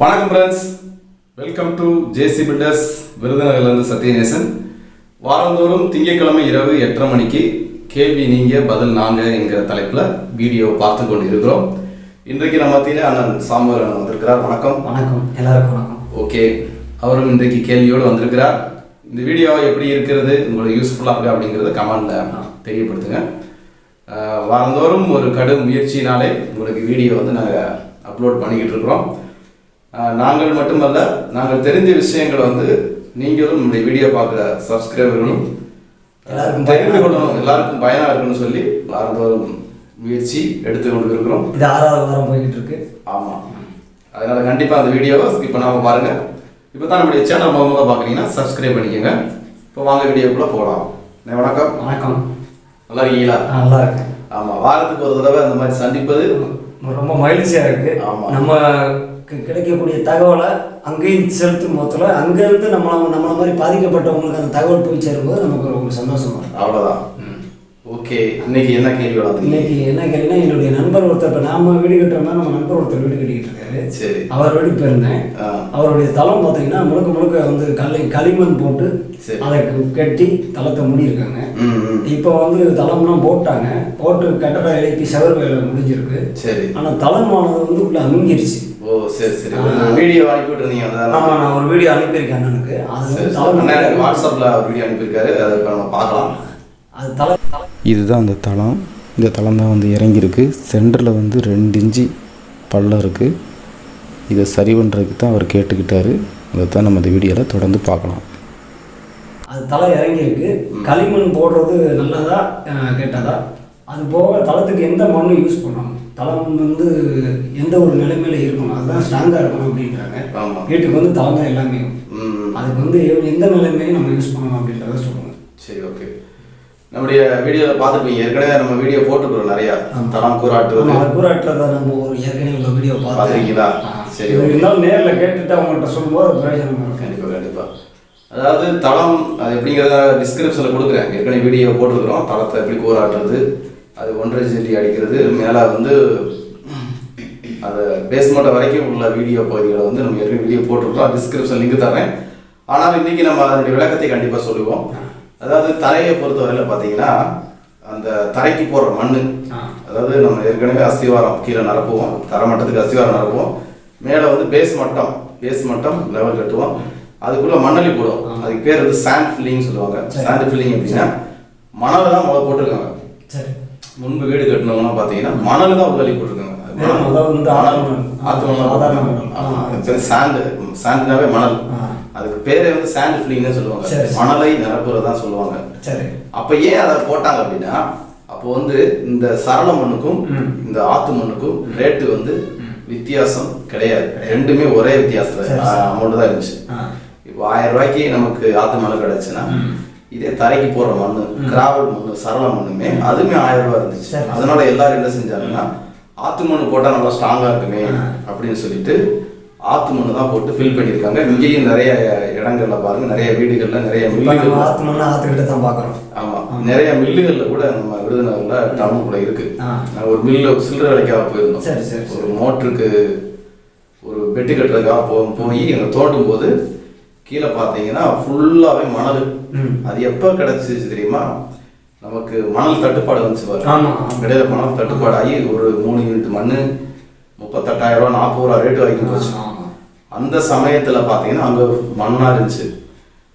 வணக்கம் friends welcome to JC builders விருதுநகர்லேருந்து Sathyanesan. வாரந்தோறும் திங்கட்கிழமை இரவு எட்டரை மணிக்கு கேள்வி நீங்க பதில் நாங்க என்கிற தலைப்பில் வீடியோ பார்த்து கொண்டு இருக்கிறோம் இன்றைக்கு நம்ம மத்தியில அண்ணன் சாமுவேல் அண்ணன் வந்திருக்கிறார். வணக்கம். வணக்கம். எல்லாருக்கும் வணக்கம். ஓகே அவரும் இன்றைக்கு கேள்வியோடு வந்திருக்கிறார். இந்த வீடியோ எப்படி இருக்கிறது உங்களுக்கு யூஸ்ஃபுல்லாக இருக்கு அப்படிங்கிறத கமெண்டில் தெரியப்படுத்துங்க. வாரந்தோறும் ஒரு கடும் முயற்சியினாலே உங்களுக்கு வீடியோ வந்து நாங்கள் அப்லோட் பண்ணிக்கிட்டு இருக்கிறோம். நாங்கள் மட்டுமல்ல நாங்கள் தெரிஞ்ச விஷயங்களை வந்து நீங்களும் நம்முடைய வீடியோ பார்க்குற சப்ஸ்கிரைபர்களும் தெரிந்து கொள்ளணும் எல்லாருக்கும் பயனாக இருக்குன்னு சொல்லி வாரந்தோறும் முயற்சி எடுத்து கொண்டு இருக்கிறோம் இது ஆறாவது வாரம் போய்கிட்டு இருக்கு. ஆமாம் அதனால கண்டிப்பாக அந்த வீடியோவை ஸ்கிப் பண்ணாமல் பாருங்க. இப்போ தான் நம்முடைய சேனல் முதல்ல பார்க்குறீங்கன்னா சப்ஸ்கிரைப் பண்ணிக்கோங்க. இப்போ வாங்க வீடியோக்குள்ளே போகலாம். வணக்கம். வணக்கம். நல்லா இருக்கீங்களா? நல்லா இருக்கேன். ஆமாம் வாரத்துக்கு ஒரு தடவை அந்த மாதிரி சந்திப்பது ரொம்ப மகிழ்ச்சியா இருக்கு. ஆமா. நம்ம கிடைக்கக்கூடிய தகவலை அங்கேயும் செலுத்தும் போதில் அங்கேருந்து நம்ம நம்மள மாதிரி பாதிக்கப்பட்டவங்களுக்கு அந்த தகவல் போய் சேரும்போது நமக்கு ஒரு- ஒரு சந்தோஷமா இருக்கு அவ்வளோதான் ஓகே இன்னைக்கு என்ன கேள்வியோட வந்தீங்க இன்னைக்கு என்ன கேட்டீங்கன்னா என்னுடைய நண்பர் ஒருத்தர் இப்போ நாம வீடு கட்டுற மாதிரி நம்ம நண்பர் ஒருத்தர் வீடு கட்டிக்கிட்டு இருக்காரு. சரி. அவர் வீட்டுக்கு போயிருந்தேன். அவருடைய தளம் பார்த்தீங்கன்னா முழுக்க முழுக்க வந்து கல்லை களிமண் போட்டு சரி. அதை கட்டி தளத்தை மூடியிருக்காங்க. இப்போ வந்து தளம்லாம் போட்டாங்க. போட்டு கட்டடம் எழுப்பி செவர் வேலை முடிஞ்சிருக்கு. சரி. ஆனால் தளமானது வந்து உள்ள அமுங்கிருச்சு. ஓ சரி சரி. வீடியோ அனுப்பி விட்டுருந்தீங்க அதான் ஆமாம் நான் ஒரு வீடியோ அனுப்பியிருக்கேன் அண்ணனுக்கு. அது எனக்கு தளம் வாட்ஸ்அப்பில் ஒரு வீடியோ அனுப்பியிருக்காரு. அதை இப்போ நம்ம பார்க்கலாம். அது தளம் இதுதான் அந்த தளம். இந்த தளம் தான் வந்து இறங்கியிருக்கு. சென்டரில் வந்து ரெண்டு இன்ச்சு பள்ளம் இருக்குது இதை சரி பண்ணுறதுக்கு தான் அவர் கேட்டுக்கிட்டாரு. அதை தான் நம்ம இந்த வீடியோவில் தொடர்ந்து பார்க்கலாம். அது தலை இறங்கியிருக்கு. களிமண் போடுறது நல்லதா? கெட்டதா? அது போக தளத்துக்கு எந்த மண்ணும் யூஸ் பண்ணணும் தளம் வந்து எந்த ஒரு நிலைமையில இருக்கணும் அதுதான் ஸ்ட்ராங்காக இருக்கணும் அப்படின்றாங்க. வீட்டுக்கு வந்து தளம் தான் எல்லாமே. அதுக்கு வந்து எந்த நிலைமையும் நம்ம யூஸ் பண்ணணும் அப்படின்றத சொல்லுவாங்க சரி ஓகே நம்முடைய வீடியோவில் பார்த்துருப்பீங்க ஏற்கனவே நம்ம வீடியோ போட்டுக்கிறோம் நிறையா. தரம் கூறாட்டுவது நம்ம கூறாட்டுறத நம்ம ஒரு ஏற்கனவே உள்ள வீடியோ பார்த்திருக்கீங்களா? சரி. இருந்தாலும் நேரில் கேட்டுட்டு அவங்கள்ட்ட சொல்லும்போது இருக்கும் கண்டிப்பாக கண்டிப்பாக அதாவது தளம் அது எப்படிங்கிறத டிஸ்கிரிப்ஷனில் கொடுக்குறேன். ஏற்கனவே வீடியோ போட்டுருக்குறோம். தளத்தை எப்படி கூறாட்டுறது அது ஒன்றரை ஜெல்லி அடிக்கிறது. மேலே வந்து அது பேஸ்மெண்ட் வரைக்கும் உள்ள வீடியோ பகுதிகளை வந்து நம்ம ஏற்கனவே வீடியோ போட்டிருக்கோம். டிஸ்கிரிப்ஷன் லிங்க் தரேன். ஆனால் இன்னைக்கு நம்ம அதனுடைய விளக்கத்தை கண்டிப்பாக சொல்லுவோம். அதாவது தரையை பொறுத்தவரையில் பார்த்தீங்கன்னா அந்த தரைக்கு போடுற மண். அதாவது நம்ம ஏற்கனவே அஸ்திவாரம் கீழே நிரப்புவோம். தரமட்டத்துக்கு அஸ்திவாரம் நிரப்புவோம். மேலே வந்து பேஸ் மட்டம் பேஸ் மட்டம் லெவல் கட்டுவோம். அதுக்குள்ள மணலி போடுவோம். அதுக்கு பேர் வந்து சாண்ட் ஃபில்லிங் சொல்லுவாங்க. சாண்ட் ஃபில்லிங் அப்படின்னா மணலை தான் முதல்ல போட்டிருக்காங்க. சரி. முன்பு வீடு கட்டினவங்கலாம் பார்த்தீங்கன்னா மணல் தான் உள்ளி போட்டிருக்காங்க. சாண்டு சாண்டுனாவே மணல். அதுக்கு பேரே வந்து சாண்ட் ஃபில்லிங்னு சொல்லுவாங்க. மணலை நிரப்புறது தான் சொல்லுவாங்க. சரி. அப்ப ஏன் அதை போட்டாங்க அப்படின்னா அப்போ வந்து இந்த சரள மண்ணுக்கும். இந்த ஆத்து மண்ணுக்கும் ரேட்டு வந்து வித்தியாசம் கிடையாது. ரெண்டுமே ஒரே வித்தியாசம். அமௌண்ட் தான் இருந்துச்சு. இப்போ ஆயிரம் ரூபாய்க்கு நமக்கு ஆத்து மணல் கிடைச்சுன்னா இதே தரைக்கு போடுற மண்ணு கிராவல் மண்ணு சரள மண்ணுமே அதுவுமே ஆயிரம் ரூபாய் இருந்துச்சு. அதனால எல்லாரும் என்ன செஞ்சாங்கன்னா ஆத்து மண்ணு போட்டா நல்லா ஸ்ட்ராங்கா இருக்குமே அப்படின்னு சொல்லிட்டு ஆத்து மண்ணு தான் போட்டு ஃபில் பண்ணியிருக்காங்க. இங்கேயும் நிறைய இடங்கள்ல பாருங்க நிறைய வீடுகள்ல நிறைய மில்லுகள் ஆத்து மண்ணா ஆத்துக்கிட்ட தான் பார்க்குறோம். ஆமா. நிறைய மில்லுகள்ல கூட நம்ம விருதுநகர்ல டவுனுக்குள்ள இருக்கு. ஆ. நான் ஒரு மில்லு சில்லறை வேலைக்காக போயிருந்தோம். சரி. ஒரு மோட்டருக்கு ஒரு பெட்டு கட்டுறதுக்காக போ போய் அங்க தோண்டும் போது கீழே பார்த்தீங்கன்னா ஃபுல்லாவே மணல். அது எப்போ கிடைச்சிச்சு தெரியுமா? நமக்கு மணல் தட்டுப்பாடு வந்துச்சு பாருங்க. இடையில மணல் தட்டுப்பாடு ஆகி ஒரு மூணு யூனிட் மண்ணு முப்பத்தெட்டாயிரம் ரூபா நாற்பது ரூபா ரேட்டு வாங்கி போச்சு. அந்த சமயத்துல பார்த்தீங்கன்னா அங்க மண்ணா இருந்துச்சு.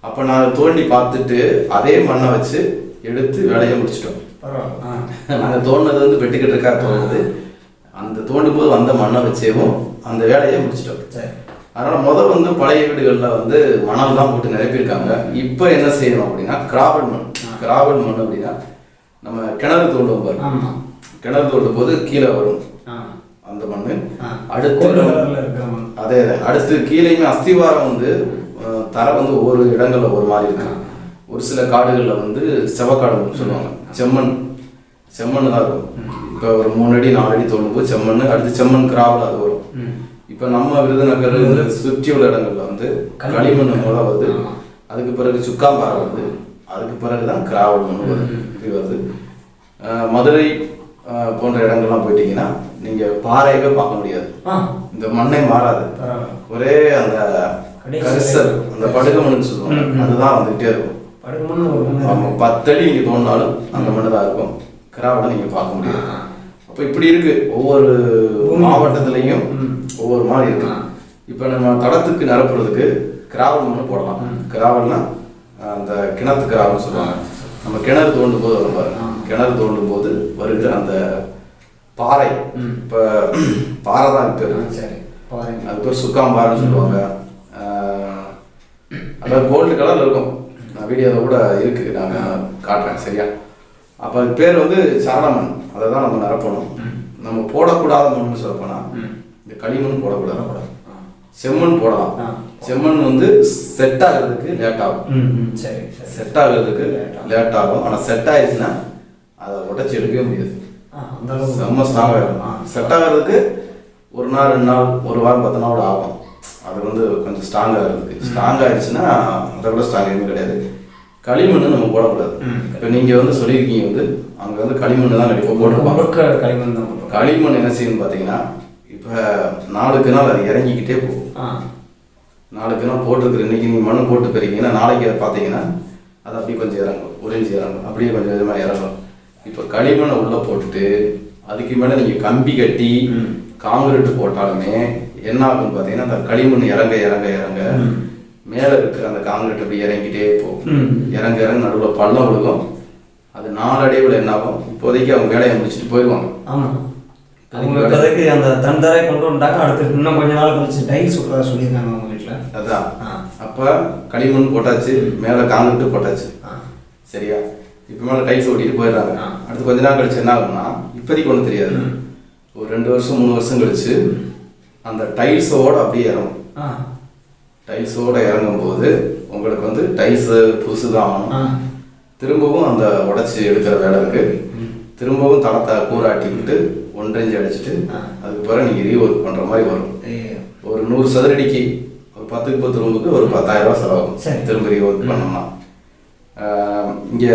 அப்ப நான் தோண்டி பார்த்துட்டு அதே மண்ணை வச்சு எடுத்து வேலையை முடிச்சிட்டோம். பரவாயில்ல. ஆ. நாங்க தோண்டினது வந்து வெட்டுக்கிட்டு தோணுது அந்த தோண்டும் போது வந்த மண்ணை வச்சேவும் அந்த வேலையை முடிச்சிட்டோம். சரி. அதனால முதல் வந்து பழைய வீடுகள்ல வந்து மணல் தான் போட்டு நிரப்பியிருக்காங்க. இப்போ என்ன செய்யணும் அப்படின்னா கிராவல் மண். கிராவல் மண் அப்படின்னா நம்ம கிணறு தோண்டுவோம் பாருங்க. ஆமா. கிணறு தோண்டும் போது கீழே வரும். அந்த மண்ணு ஆ. அடுத்து மண். அதே. அடுத்து கீழேயுமே அஸ்திவாரம் வந்து தரை வந்து ஒவ்வொரு இடங்கள்ல ஒரு மாதிரி இருக்கு. ஒரு சில காடுகள்ல வந்து செவக்காடுன்னு சொல்லுவாங்க. செம்மண். செம்மண் தான் இருக்கும். இப்போ ஒரு மூணு அடி நாலு அடி தோண்டும் போது செம்மண் அடுத்து செம்மண் கிராவல் அது வரும். இப்போ நம்ம விருதுநகர் இதுல சுற்றி உள்ள இடங்கள்ல வந்து களிமண் முதல் வருது. அதுக்கு பிறகு சுக்காம்பாறை வருது. அதுக்கு பிறகு தான் கிராவல் மண் வருது. வருது மதுரை போன்ற இடங்கள்லாம் போயிட்டீங்கன்னா நீங்கள் பாறையவே பார்க்க முடியாது. இந்த மண்ணே மாறாது. ஒரே அந்த கரிசல் அந்த படுகமண்ணுன்னு சொல்லுவாங்க. ம், ம். அதுதான் வந்துகிட்டே இருக்கும். பத்தடி நீங்கள் தோண்டினாலும் அந்த மண்ணு தான் இருக்கும். கிராவலை நீங்கள் பார்க்க முடியாது. ஆ. அப்போ இப்படி இருக்கு. ஒவ்வொரு. மாவட்டத்துலேயும். ஒவ்வொரு மாதிரி இருக்கு. இப்போ நம்ம தடத்துக்கு நிரப்புறதுக்கு கிராவல் மண்ணு போடலாம். கிராவல்னா அந்த கிணத்து கிராவல்னு சொல்லுவாங்க. நம்ம கிணறு தோண்டும் போது வரும் பாருங்க. கிணறு தோண்டும் போது வருகிற அந்த பாறை. இப்போ பாறை தான் பேர். சரி. பாருங்க அது பேர் சுக்காம்பாறைன்னு சொல்லுவாங்க. அதாவது கோல்டு கலர்ல இருக்கும். நான் வீடியோவில் கூட இருக்கு. நாங்கள் காட்டுறேன். சரியா? அப்போ அது பேர் வந்து சரணமண் அதை தான் நம்ம நிரப்பணும். நம்ம போடக்கூடாத மண்ணுன்னு சொல்லப்போனால் ம். இந்த களிமண் போடக்கூடாது. செம்மண் போடலாம். செம்மண் வந்து செட் ஆகிறதுக்கு லேட் ஆகும். சரி செட் ஆகிறதுக்கு. லேட் ஆகும். ஆனால் செட் ஆயிடுச்சுன்னா அதை உடச்சி எடுக்கவே முடியாது. செம்ம ஸ்ட்ராங் ஆகிடும். செட் ஆகிறதுக்கு ஒரு நாள் ரெண்டு நாள் ஒரு வாரம் பத்து நாள் ஆகும். அது வந்து கொஞ்சம் ஸ்ட்ராங்காக இருக்குது ஸ்ட்ராங் ஆயிடுச்சுன்னா அதை விட ஸ்ட்ராங் எதுவும் கிடையாது. களிமண் நம்ம போடக்கூடாது. இப்போ நீங்கள் வந்து சொல்லியிருக்கீங்க வந்து அங்கே வந்து களிமண் தான் கண்டிப்பாக போட்டிருப்பாங்க. களிமண் தான். களிமண் என்ன செய்யணும்னு பார்த்தீங்கன்னா இப்போ நாளுக்கு நாள் அது இறங்கிக்கிட்டே போகும். நாளுக்கு நாள் போட்டிருக்கிற இன்னைக்கு நீங்கள் மண் போட்டு போயிருக்கீங்கன்னா நாளைக்கு அதை பார்த்தீங்கன்னா அது அப்படியே கொஞ்சம் இறங்கும். உறிஞ்சி இறங்கும். அப்படியே கொஞ்சம் விதமாக இறங்கும். இப்போ களிமண்ணை உள்ளே போட்டுட்டு அதுக்கு மேலே நீங்கள் கம்பி கட்டி. காங்கிரீட் போட்டாலுமே என்ன ஆகும்னு பார்த்தீங்கன்னா அந்த களிமண் இறங்க இறங்க இறங்க மேலே இருக்கிற அந்த காங்கிரீட் அப்படி இறங்கிட்டே போகும். இறங்க இறங்க நடுவில் பள்ளம் விழுகும். அது நாளடைவில் என்ன ஆகும்? இப்போதைக்கு அவங்க வேலையை முடிச்சுட்டு போயிடுவாங்க. ஆமா. அவங்க இப்போதைக்கு அந்த தண்டரை கொண்டு வந்துட்டாங்க அடுத்து இன்னும் கொஞ்ச நாள் கழிச்சு டைல்ஸ் விட்றதா சொல்லியிருக்காங்க அவங்க வீட்டில் அதான். அப்போ களிமண் போட்டாச்சு மேலே காங்கிரீட் போட்டாச்சு. சரியா? இப்போ மேலே டைல்ஸ் ஓட்டிட்டு போயிடுறாங்க. அடுத்து கொஞ்ச நாள் கழிச்சு என்ன ஆகும்னா இப்போதைக்கு ஒன்றும் தெரியாது. ஒரு ரெண்டு வருஷம் மூணு வருஷம் கழிச்சு அந்த டைல்ஸோட அப்படியே இறங்கும். டைல்ஸோட இறங்கும் போது உங்களுக்கு வந்து டைல்ஸ் புதுசு தான் ஆகணும். திரும்பவும் அந்த உடைச்சி எடுக்கிற வேலை இருக்கு. திரும்பவும் தளத்தை கூராட்டி விட்டு ஒன்றஞ்சு அடிச்சுட்டு. அதுக்கு பிறகு நீங்கள் ரீஒர்க் பண்ணுற மாதிரி வரும். ஒரு நூறு சதுரடிக்கு ஒரு பத்துக்கு பத்து ரூமுக்கு ஒரு பத்தாயிரம் ரூபாய் செலவாகும். திரும்ப ரீஒர்க் பண்ணோம்னா. இங்கே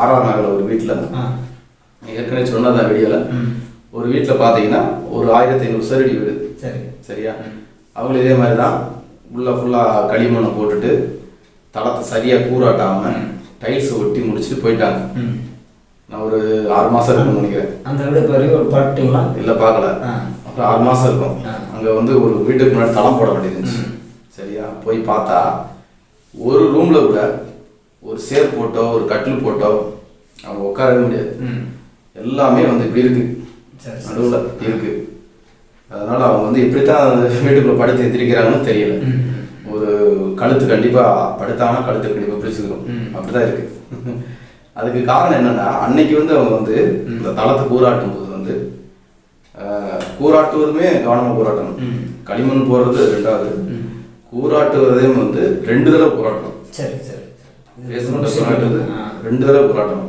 ஆறாம் நகரில் ஒரு வீட்டில் ஏற்கனவே சொன்னதான் வீடியோவில் ஒரு வீட்டில் பார்த்தீங்கன்னா ஒரு ஆயிரத்தி ஐநூறு சதுரடி வீடு. சரி. சரியா? அவங்களும் இதே மாதிரி தான். உள்ளே ஃபுல்லாக களிமண்ணை போட்டுட்டு தளத்தை சரியாக கூறாட்டாமல் டைல்ஸ் ஒட்டி முடிச்சுட்டு போயிட்டாங்க. நான் ஒரு ஆறு மாதம் இருக்கும்னு நினைக்கிறேன். அந்த வீடு பெரிய ஒரு பாட்டிங்களா இல்லை பார்க்கல. அப்புறம் ஆறு மாதம் இருக்கும். அங்கே வந்து ஒரு வீட்டுக்கு முன்னாடி தளம் போட வேண்டியது சரியா? போய் பார்த்தா ஒரு ரூமில் கூட ஒரு சேர் போட்டோ ஒரு கட்டில் போட்டோ அவங்க உட்காரவே முடியாது. எல்லாமே வந்து இப்படி இருக்கு. சரி சரி. நடுவில் இருக்கு. அதனால அவங்க வந்து எப்படித்தான் அந்த வீட்டுக்குள்ள படுத்து எந்திரிக்கிறாங்கன்னு தெரியல. ஒரு கழுத்து கண்டிப்பா படுத்தாங்கன்னா கழுத்து கண்டிப்பா பிடிச்சிக்கிறோம் ம். அப்படிதான் இருக்கு. அதுக்கு காரணம் என்னன்னா அன்னைக்கு வந்து அவங்க வந்து இந்த தளத்தை கூறாட்டும் போது வந்து கூறாட்டுவதுமே கவனமா கூறாட்டணும். களிமண் போடுறது ரெண்டாவது. கூறாட்டுவதையும் வந்து ரெண்டு தடவை கூறாட்டணும் சரி சரி. பேஸ்மெண்ட்டை கூறாட்டுறது ஆ. ரெண்டு தடவை கூறாட்டணும்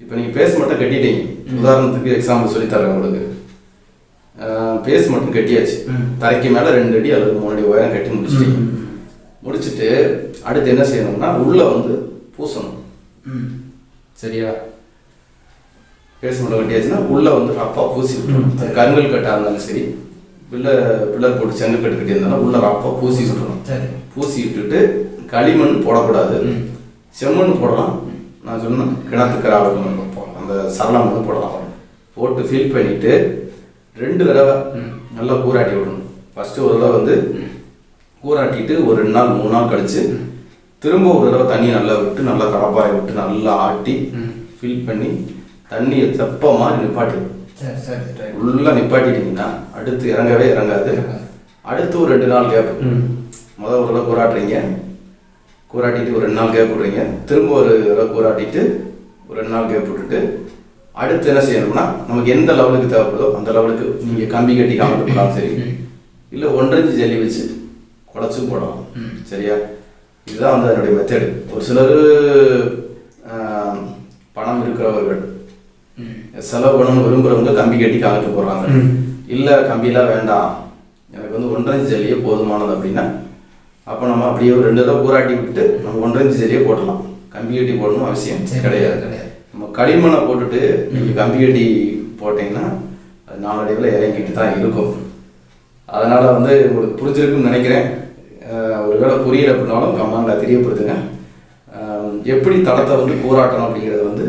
இப்போ நீங்கள் பேஸ்மெண்ட்டை கட்டிட்டீங்க. உதாரணத்துக்கு எக்ஸாம்பிள் சொல்லித்தரேன் உங்களுக்கு. பேஸ் மட்டும் கட்டியாச்சு. தரைக்கு மேலே ரெண்டு அடி அல்லது மூணு அடி உயரம் கட்டி முடிச்சிட்டீங்க ம். முடிச்சிட்டு அடுத்து என்ன செய்யணும்னா உள்ள வந்து பூசணும். சரியா? பேஸ்மெண்ட் கட்டியாச்சுன்னா உள்ள வந்து ரப்பாக பூசி விட்டுறணும். ம். அது கருங்கல் கட்டாக இருந்தாலும் சரி பில்லர் பில்லர் போட்டு செங்கல் கட்டு கட்டி இருந்தாலும் உள்ள ரப்பாக பூசி விட்டுறணும். சரி. பூசி விட்டுட்டு களிமண் போடக்கூடாது. செம்மண் போடலாம். நான் சொன்னேன் மண் போடலாம் அந்த சரள மண் போடலாம். போட்டு ஃபில் பண்ணிட்டு ரெண்டு தடவை. நல்லா கூராட்டி விடணும். ஃபஸ்ட்டு ஒரு தடவை வந்து கூராட்டிட்டு ஒரு ரெண்டு நாள் மூணு நாள் கழிச்சு திரும்ப ஒரு தடவை தண்ணி நல்லா விட்டு நல்லா கடப்பாரை விட்டு நல்லா ஆட்டி. ஃபில் பண்ணி தண்ணியை தெப்ப மாதிரி நிப்பாட்டி உள்ளே நிப்பாட்டிட்டீங்கன்னா அடுத்து இறங்கவே இறங்காது. அடுத்து ஒரு ரெண்டு நாள் கேப் முதல் ஒரு தடவை கூராட்டுறீங்க. கூராட்டிட்டு ஒரு ரெண்டு நாள் கேப் விட்றீங்க. திரும்ப ஒரு தடவை கூராட்டிட்டு ஒரு ரெண்டு நாள் கேப் விட்டுட்டு அடுத்து என்ன செய்யணும்னா நமக்கு எந்த லெவலுக்கு தேவைப்படுதோ அந்த லெவலுக்கு நீங்கள் கம்பி கட்டி காமிட்டு போடலாம் சரி. இல்லை ஒன்றஞ்சு ஜல்லி வச்சு குழச்சும் போடலாம். சரியா? இதுதான் வந்து அதனுடைய மெத்தடு ஒரு சிலர் பணம் இருக்கிறவர்கள். செலவு பண்ணணும்னு விரும்புகிறவங்க கம்பி கட்டி காமிட்டு போடுறாங்க. இல்லை கம்பிலாம் வேண்டாம். எனக்கு வந்து ஒன்றரை ஜல்லியே போதுமானது அப்படின்னா அப்போ நம்ம அப்படியே ஒரு ரெண்டு தடவை கூராட்டி விட்டுட்டு நம்ம ஒன்றரை ஜல்லியே போடலாம் கம்பி கட்டி போடணும் அவசியம் கிடையாது. கிடையாது. நம்ம களிமண்ணை போட்டுட்டு நீங்கள் கம்பி கட்டி போட்டிங்கன்னா அது நாளடைவில் இறங்கிட்டு தான் இருக்கும். அதனால் வந்து உங்களுக்கு புரிஞ்சிருக்குன்னு நினைக்கிறேன். ஒரு வேளை புரியல அப்படின்னாலும் கமெண்டில் தெரியப்படுத்துங்க. எப்படி தடத்தை வந்து போராட்டணும் அப்படிங்கிறத வந்து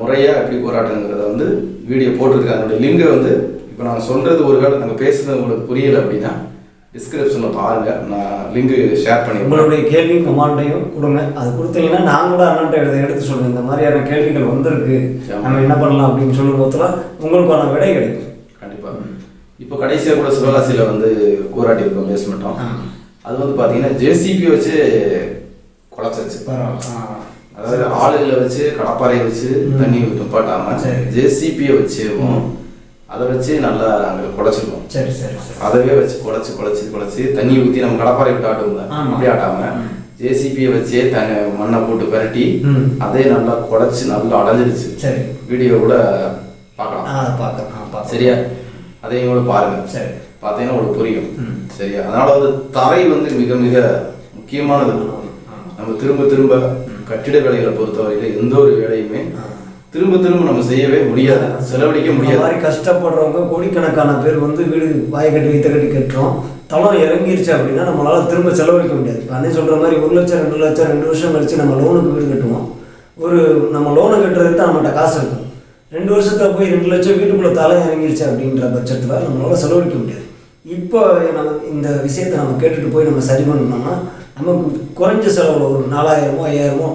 முறையாக எப்படி போராட்டணுங்கிறத வந்து வீடியோ போட்டிருக்காங்க. அதனுடைய லிங்கை வந்து இப்போ நான் சொல்கிறது ஒரு வேளை நாங்கள் பேசுகிறது உங்களுக்கு புரியலை அப்படின்னா டிஸ்கிரிப்ஷனில் பாருங்கள் நான் லிங்கு ஷேர் பண்ணியிருக்கேன் உங்களுடைய கேள்வியும் கமாண்டையும் கொடுங்க. அது கொடுத்தீங்கன்னா நான் கூட அண்ணன்ட்ட எடுத்து எடுத்து சொல்லுவேன் இந்த மாதிரியான கேள்விகள் வந்திருக்கு. நம்ம என்ன பண்ணலாம் அப்படின்னு சொல்லும் போதுலாம் உங்களுக்கான விடை கிடைக்கும் கண்டிப்பாக இப்போ கடைசியாக கூட சிவகாசியில் வந்து கூராட்டி இருக்கோம் பேஸ்மெண்ட்டும் ஆ. அது வந்து பார்த்தீங்கன்னா ஜேசிபி வச்சு குழச்சிருச்சு. அதாவது ஆளுகளை வச்சு கடப்பாறையை வச்சு. தண்ணி நிப்பாட்டாம சரி. ஜேசிபியை வச்சுருவோம் அதை வச்சு நல்லா நாங்கள் குழச்சிருக்கோம் சரி சரி அதவே வச்சு குழச்சி குழச்சி குழச்சி தண்ணி ஊற்றி நம்ம கடப்பாறை விட்டு ஆட்டுவோம்ல. அப்படி ஆட்டாம ஜேசிபியை வச்சே தண்ணி மண்ணை போட்டு பிரட்டி. அதே நல்லா குழச்சி நல்லா அடைஞ்சிருச்சு. சரி. வீடியோ கூட பார்க்கலாம். பார்க்குறேன் சரியா? அதையும் கூட பாருங்க. சரி. பார்த்தீங்கன்னா உங்களுக்கு புரியும். சரியா? அதனால வந்து தரை வந்து மிக மிக முக்கியமானது. நம்ம திரும்ப திரும்ப கட்டிட வேலைகளை பொறுத்தவரையில எந்த ஒரு வேலையுமே. திரும்ப திரும்ப நம்ம செய்யவே முடியாது செலவழிக்க முடியாது. மாதிரி கஷ்டப்படுறவங்க கோடிக்கணக்கான பேர் வந்து வீடு வாய் கட்டி வைத்த கட்டி கட்டுறோம். தளம் இறங்கிருச்சு அப்படின்னா நம்மளால திரும்ப செலவழிக்க முடியாது. இப்போ அண்ணன் சொல்ற மாதிரி ஒரு லட்சம் ரெண்டு லட்சம் ரெண்டு வருஷம் கழிச்சு நம்ம லோனுக்கு வீடு கட்டுவோம். ஒரு நம்ம லோனு கட்டுறதுக்கு தான் நம்மகிட்ட காசு இருக்கும். ரெண்டு வருஷத்துல போய் ரெண்டு லட்சம் வீட்டுக்குள்ள தலை இறங்கிருச்சு அப்படின்ற பட்சத்தில் நம்மளால செலவழிக்க முடியாது. இப்போ நம்ம இந்த விஷயத்தை நம்ம கேட்டுட்டு போய் நம்ம சரி பண்ணோம்னா நமக்கு குறைஞ்ச செலவில் ஒரு நாலாயிரமோ ஐயாயிரமோ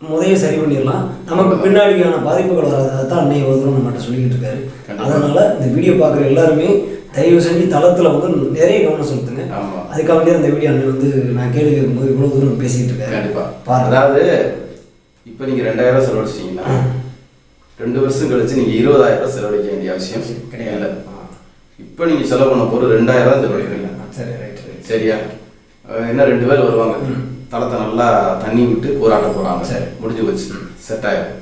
முதைய சரி பண்ணிடலாம். நமக்கு பின்னாடிக்கான பாதிப்புகள் வராது. அதான் அன்னை ஒரு தூரம் நம்மகிட்ட சொல்லிக்கிட்டு இருக்காரு. அதனால இந்த வீடியோ பார்க்குற எல்லாருமே தயவு செஞ்சு தளத்தில் வந்து நிறைய கவனம் செலுத்துங்க. ஆமா. அதுக்காக வேண்டிய அந்த வீடியோ அண்ணன் வந்து நான் கேள்வி கேட்கும்போது இவ்வளோ தூரம் பேசிக்கிட்டு இருக்காரு. கண்டிப்பா. பாருங்க. அதாவது இப்போ நீங்க ரெண்டாயிரம் செலவழிச்சிட்டீங்கன்னா ரெண்டு வருஷம் கழிச்சு நீங்க இருபதாயிரம் ரூபாய் செலவழிக்க வேண்டிய அவசியம் கிடையாது. இப்போ நீங்க செலவு பண்ண போற ரெண்டாயிரம் செலவழிக்கிறீங்க. சரி ரைட் சரியா? என்ன ரெண்டு பேர் வருவாங்க. தளத்தை நல்லா தண்ணி விட்டு போராட்ட போறாங்க. சரி. முடிஞ்சு வச்சு செட் ஆயிடும்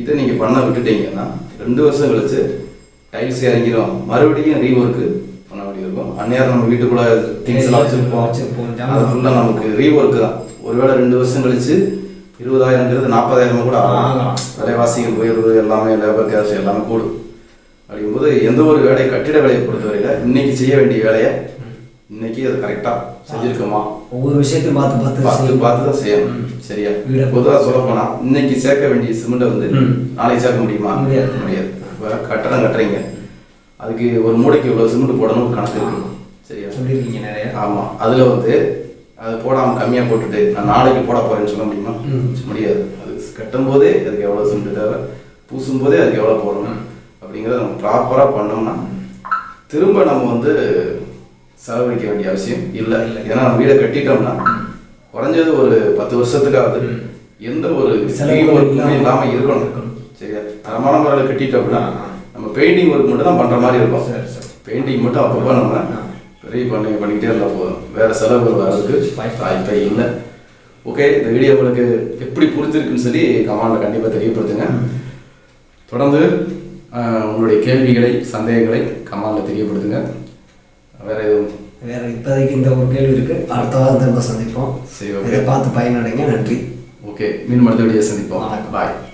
இதை நீங்க பண்ண விட்டுட்டீங்கன்னா ரெண்டு வருஷம் கழிச்சு டைல்ஸ் இறங்கிடும் மறுபடியும் ரீஒர்க்கு பண்ண வேண்டியது இருக்கும் அந்நேரம் நம்ம வீட்டுக்குள்ள திங்ஸ் எல்லாம் வச்சிருப்போம். வச்சிருப்போம். அது ஃபுல்லாக நமக்கு ரீஒர்க்கு தான். ஒருவேளை ரெண்டு வருஷம் கழிச்சு இருபதாயிரங்கிறது நாற்பதாயிரம் கூட ஆகலாம். விலைவாசிகள் உயர்வு எல்லாமே லேபர் கேஷ் எல்லாமே கூடும். அப்படிங்கும்போது எந்த ஒரு வேலை கட்டிட வேலையை பொறுத்தவரையில இன்னைக்கு செய்ய வேண்டிய வேலையை இன்னைக்கு அது கரெக்டாக செஞ்சிருக்கோமா? ஒவ்வொரு விஷயத்தையும் பார்த்து பார்த்து பார்த்து. பார்த்து தான் செய்யணும். சரியா? பொதுவாக சொல்ல போனா இன்னைக்கு சேர்க்க வேண்டிய சிமெண்ட்டை வந்து. நாளைக்கு சேர்க்க முடியுமா? முடியாது. முடியாது. இப்போ கட்டடம் கட்டுறீங்க. அதுக்கு ஒரு மூடைக்கு இவ்வளோ சிமெண்ட் போடணும் கணக்கு இருக்கு. சரியா? சொல்லியிருக்கீங்க நிறைய. ஆமாம் அதில் வந்து அது போடாமல் கம்மியாக போட்டுட்டு நான் நாளைக்கு போட போறேன்னு சொல்ல முடியுமா. முடியாது. அது கட்டும் போதே அதுக்கு எவ்வளோ சிமெண்ட் தேவை? பூசும் போதே அதுக்கு எவ்வளோ போடணும்? அப்படிங்கிறத நம்ம ப்ராப்பராக பண்ணோம்னா திரும்ப நம்ம வந்து செலவழிக்க வேண்டிய அவசியம் இல்லை இல்லை. ஏன்னா நம்ம வீடை கட்டிட்டோம்னா குறைஞ்சது ஒரு பத்து வருஷத்துக்காவது எந்த ஒரு செலவு இல்லாமல் இருக்கணும். சரியா தரமான முறையில் கட்டிட்டோம்னா. நம்ம பெயிண்டிங் ஒர்க் மட்டும் தான் பண்ணுற மாதிரி இருக்கும் சரி. பெயிண்டிங் மட்டும் அப்பப்போ நம்ம. பெரிய பண்ணி பண்ணிக்கிட்டே இருந்தால் போதும் வேற செலவுகள் வர்றதுக்கு வாய்ப்பு இல்லை ஓகே இந்த வீடியோ உங்களுக்கு எப்படி புரிஞ்சிருக்குன்னு சொல்லி கமெண்ட்ல கண்டிப்பாக தெரியப்படுத்துங்க தொடர்ந்து உங்களுடைய கேள்விகளை சந்தேகங்களை கமெண்ட்ல தெரியப்படுத்துங்க வேற எதுவும்? வேற இப்போதைக்கு இந்த ஒரு கேள்வி இருக்கு. அடுத்த வாரம் திரும்ப சந்திப்போம். சரி ஓகே பார்த்து பயனடைங்க. நன்றி. ஓகே மீண்டும் அடுத்த வீடியோ சந்திப்போம். பாய்